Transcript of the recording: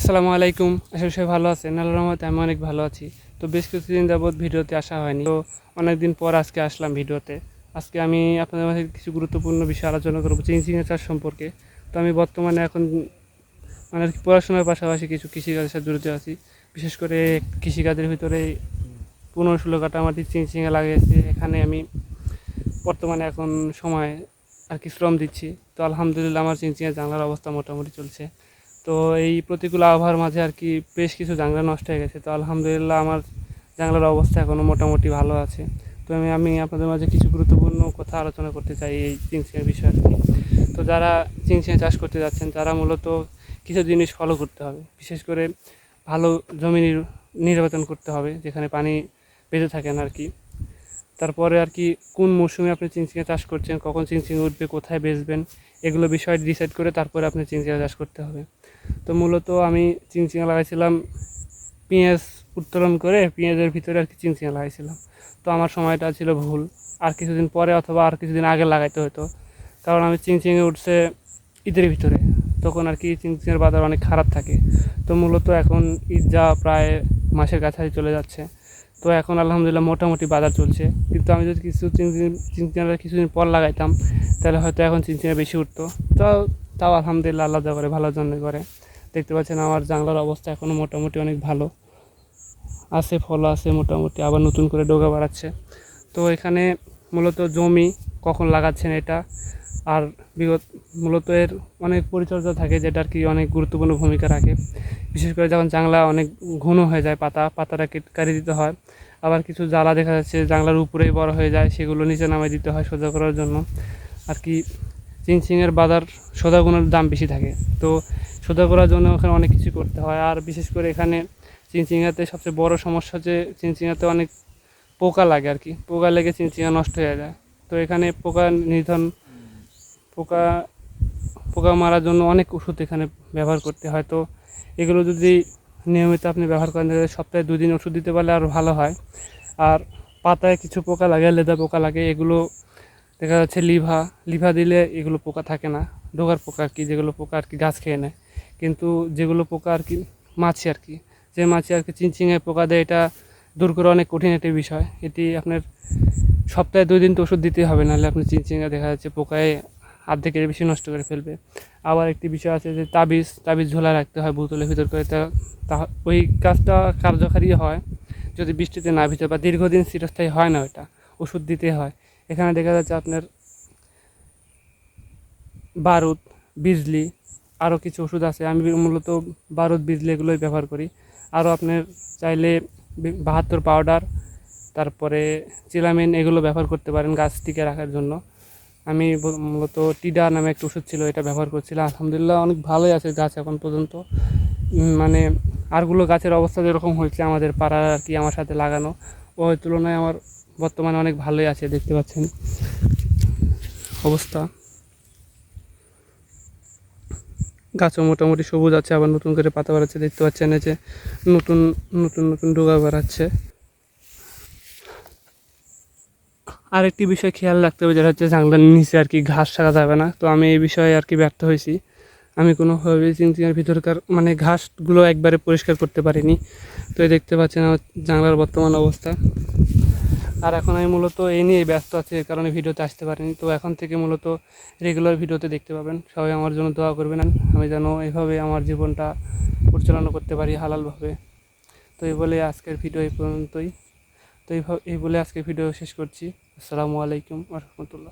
আসসালামু আলাইকুম। করি সবাই ভালো আছেন। আল্লাহ রহমতে আমি অনেক ভালো আছি। তো বেশ কিছুদিন যাবৎ ভিডিওতে আসা হয়নি। তো অনেক দিন পর আজকে আসলাম ভিডিওতে। আজকে আমি আপনাদের মাঝে কিছু গুরুত্বপূর্ণ বিষয় আলোচনা করব চিংচিঙা চাষ সম্পর্কে। তো আমি বর্তমানে এখন মানে পড়াশোনার পাশাপাশি কিছু কৃষিকাজের সাথে জড়িত আছি। বিশেষ করে কৃষিকাজের ভিতরে পনেরো ষোলো কাটা মাটি চিংচিঙা লাগিয়েছি। এখানে আমি বর্তমানে এখন সময় আর কি শ্রম দিচ্ছি। তো আলহামদুলিল্লাহ আমার চিংচিঙা জানলার অবস্থা মোটামুটি চলছে। তো এই প্রতিকূল আবহাওয়ার মাঝে আর কি বেশ কিছু জাংলা নষ্ট হয়ে গেছে। তো আলহামদুলিল্লাহ আমার জাংলার অবস্থা এখনও মোটামুটি ভালো আছে। তো আমি আমি আপনাদের মাঝে কিছু গুরুত্বপূর্ণ কথা আলোচনা করতে চাই এই চিংচিঙের বিষয়ে আর কি। তো যারা চিংচিঙে চাষ করতে যাচ্ছেন, তারা মূলত কিছু জিনিস ফলো করতে হবে। বিশেষ করে ভালো জমি নির- নির্বাচন করতে হবে, যেখানে পানি বেঁধে থাকেন আর কি। তারপরে আর কি কোন মৌসুমে আপনি চিংচিঙা চাষ করছেন, কখন চিংচিঙা উঠবে, কোথায় বেচবেন, এগুলো বিষয় ডিসাইড করে তারপরে আপনি চিংচিঙা চাষ করতে হবে। তো মূলত আমি চিংচিঙা লাগাইছিলাম, পেঁয়াজ উত্তোলন করে পেঁয়াজের ভিতরে আর কি চিংচিঙা লাগাইছিলাম। তো আমার সময়টা ছিল ভুল। আর কিছুদিন পরে অথবা আর কিছুদিন আগে লাগাইতে হতো কারণ আমি চিংচিঙে উঠছে ঈদের ভিতরে। তখন আর কি চিংচিঙের বাজার অনেক খারাপ থাকে। তো মূলত এখন ঈদ যা প্রায় মাসের কাছাকাছি চলে যাচ্ছে। তো এখন আলহামদুলিল্লাহ মোটামুটি বাজার চলছে। কিন্তু আমি যদি কিছু চিংচিং চিংচিঙা কিছুদিন পর লাগাইতাম, তাহলে হয়তো এখন চিংচিঙা বেশি উঠতো। তো তাও আলহামদুলিল্লাহ আল্লাহ যা করে জন্য করে দেখতে পাচ্ছেন আমার জাংলার অবস্থা এখনও মোটামুটি অনেক ভালো। আছে ফল আছে মোটামুটি, আবার নতুন করে ডোগা বাড়াচ্ছে। তো এখানে মূলত জমি কখন লাগাচ্ছেন এটা? আর বিগত, মূলত এর অনেক পরিচর্যা থাকে যেটা আর কি অনেক গুরুত্বপূর্ণ ভূমিকা রাখে। বিশেষ করে যখন জাংলা অনেক ঘন হয়ে যায়, পাতা, পাতাটা কেটে, কাটি দিতে হয়। আবার কিছু জ্বালা দেখা যাচ্ছে জাংলার উপরেই বড় হয়ে যায়, সেগুলো নিচে নামিয়ে দিতে হয় সোজা করার জন্য। আর কি চিংচিংয়ের বাজার সোদাগুলোর দাম বেশি থাকে। তো সোজা করার জন্য ওখানে অনেক কিছু করতে হয়। আর বিশেষ করে এখানে চিংচিঙাতে সবচেয়ে বড় সমস্যা হচ্ছে চিংচিঙাতে অনেক পোকা লাগে আর কি। পোকা লেগে চিংচিঙা নষ্ট হয়ে যায়। তো এখানে পোকা নিধন, পোকা পোকা মারার জন্য অনেক ওষুধ এখানে ব্যবহার করতে হয়। তো এগুলো যদি নিয়মিত আপনি ব্যবহার করেন, তাহলে সপ্তাহে দুদিন ওষুধ দিতে পারলে আরও ভালো হয়। আর পাতায় কিছু পোকা লাগে লেদা পোকা লাগে, এগুলো দেখা যাচ্ছে লিভা লিভা দিলে এগুলো পোকা থাকে না। ডোগার পোকা আর কি, যেগুলো পোকা আর কি গাছ খেয়ে নেয়। কিন্তু যেগুলো পোকা আর কি, মাছি আর কি, যে মাছি আর কি চিনচিঙে পোকা দেয়, এটা দূর করা অনেক কঠিন একটি বিষয়। এটি আপনার সপ্তাহে দুই দিন তো ওষুধ দিতে হবে, নাহলে আপনি চিনচিঙে দেখা যাচ্ছে পোকায় অর্ধেকের বেশি নষ্ট করে ফেলবে। আবার একটি বিষয় আছে যে তাবিজ তাবিজ ঝোলা রাখতে হয় বোতলের ভিতর করে, তা ওই কাজটা কার্যকারী হয় যদি বৃষ্টিতে না ভিতরে বা দীর্ঘদিন চিরস্থায়ী হয় না ওটা ওষুধ দিতে হয়। এখানে দেখা যাচ্ছে আপনার বারুদ, বিজলি আরও কিছু ওষুধ আছে। আমি মূলত বারুদ, বিজলি এগুলোই ব্যবহার করি। আরও আপনার চাইলে বাহাত্তর পাউডার তারপরে চিলামিন এগুলো ব্যবহার করতে পারেন গাছ টিকে রাখার জন্য। আমি মূলত টিডা নামে একটা ওষুধ ছিল, এটা ব্যবহার করছিলাম। আলহামদুলিল্লাহ অনেক ভালোই আছে গাছ এখন পর্যন্ত। মানে আরগুলো গাছের অবস্থা যেরকম হয়েছে আমাদের পাড়ার আর কি আমার সাথে লাগানো, ওই তুলনায় আমার বর্তমানে অনেক ভালোই আছে, দেখতে পাচ্ছেন। অবস্থা। গাছও মোটামুটি সবুজ আছে, আবার নতুন করে পাতা বাড়াচ্ছে, দেখতে পাচ্ছেন এই যে নতুন নতুন নতুন ডোগা বাড়াচ্ছে। আরেকটি বিষয় খেয়াল রাখতে হবে, যেটা হচ্ছে জাংলার নিচে আর কি ঘাস ছাড়া যাবে না। তো আমি এই বিষয়ে আর কি ব্যর্থ হয়েছি। আমি কোনোভাবে চিংচিঙের ভিতরকার মানে ঘাসগুলো একবারে পরিষ্কার করতে পারিনি। তো দেখতে পাচ্ছেন আমার জাংলার বর্তমান অবস্থা। আর এখন আমি মূলত এই নিয়েই ব্যস্ত আছি এর কারণে ভিডিওতে আসতে পারিনি। তো এখন থেকে মূলত রেগুলার ভিডিওতে দেখতে পাবেন। সবাই আমার জন্য দোয়া করবেন আমি যেন এইভাবে আমার জীবনটা পরিচালনা করতে পারি হালালভাবে। তো এই বলে আজকের ভিডিও এই পর্যন্তই। তো এই বলে আজকের ভিডিও শেষ করছি। আসসালামু আলাইকুম রহমতুল্লাহ।